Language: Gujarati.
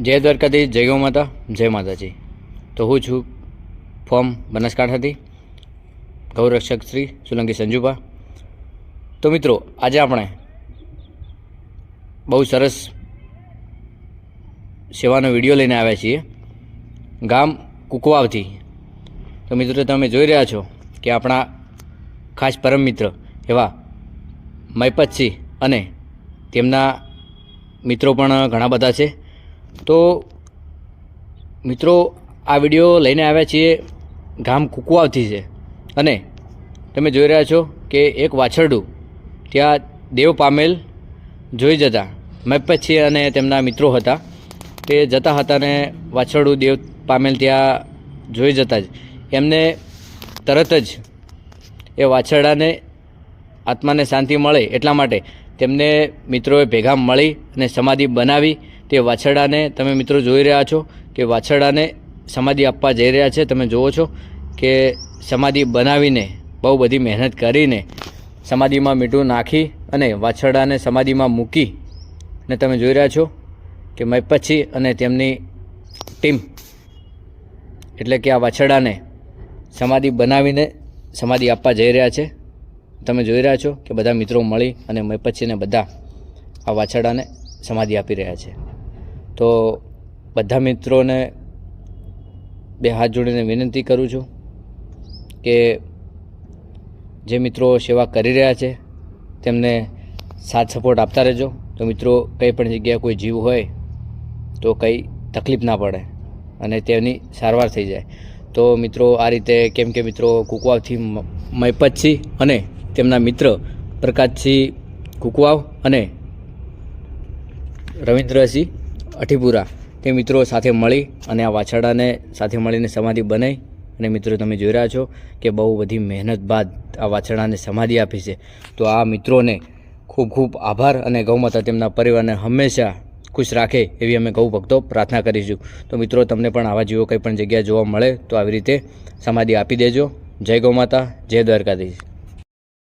જય દ્વારકાથી જય ગૌ માતા, જય માતાજી. તો હું છું ફોર્મ બનાસકાંઠાથી, ગૌરક્ષક શ્રી સોલંકી સંજુભા. તો મિત્રો, આજે આપણે બહુ સરસ સેવાનો વીડિયો લઈને આવ્યા છીએ, ગામ કુકવાવથી. તો મિત્રો તમે જોઈ રહ્યા છો કે આપણા ખાસ પરમ મિત્ર એવા મૈપતસિંહ અને તેમના મિત્રો પણ ઘણા બધા છે. તો મિત્રો, આ વીડિયો લઈને આવ્યા છીએ ગામ કુકવાવથી છે. અને તમે જોઈ રહ્યા છો કે એક વાછરડું, ત્યાં દેવ પામેલ જોઈ જતા. મૈપતસિંહ અને તેમના મિત્રો હતા. તે જતા હતા ને વાછરડું દેવ પામેલ ત્યાં જોઈ જતા જ. એમને તરત જ એ વાછરડાને આત્માને શાંતિ મળે એટલા માટે તેમને મિત્રોએ ભેગા મળી અને સમાધિ બનાવી તે વાછરડાને તમે મિત્રો જોઈ રહ્યા છો કે વાછરડાને સમાધિ આપવા જઈ રહ્યા છે. તમે જુઓ છો કે સમાધિ બનાવીને બહુ બધી મહેનત કરીને સમાધિમાં મીઠું નાખી અને વાછરડાને સમાધિમાં મૂકી ને તમે જોઈ રહ્યા છો કે મૈપચ્છી અને તેમની ટીમ એટલે કે આ વાછરડાને સમાધિ બનાવીને સમાધિ આપવા જઈ રહ્યા છે. તમે જોઈ રહ્યા છો કે બધા મિત્રો મળી અને મૈપચ્છીને બધા આ વાછરડાને સમાધિ આપી રહ્યા છે. તો બધા મિત્રોને બે હાથ જોડીને વિનંતી કરું છું કે જે મિત્રો સેવા કરી રહ્યા છે, તેમને સાથ સપોર્ટ આપતા રહેજો. તો મિત્રો, કંઈ પણ જગ્યાએ કોઈ જીવ હોય, તો કંઈ તકલીફ ના પડે અને તેની સારવાર થઈ જાય. તો મિત્રો, આ રીતે કેમ કે મિત્રો, કુકવાવથી મૈપતસિંહ અને તેમના મિત્ર પ્રકાશસિંહ કુકવાવ અને રવિન્દ્રસિંહ અઠીપુરા તે મિત્રો સાથે મળી અને આ વાછરડાને સાથે મળીને સમાધિ બનાવી અને મિત્રો તમે જોઈ રહ્યા છો કે બહુ બધી મહેનત બાદ આ વાછરડાને સમાધિ આપી છે. તો આ મિત્રોને ખૂબ ખૂબ આભાર અને ગૌમાતા તેમના પરિવારને હંમેશા ખુશ રાખે એવી અમે ગૌ ભક્તો પ્રાર્થના કરીશું. તો મિત્રો તમને પણ આવા જેવો કંઈ પણ જગ્યા જોવા મળે તો આવી રીતે સમાધિ આપી દેજો. જય ગૌમાતા જય દ્વારકાધીશ.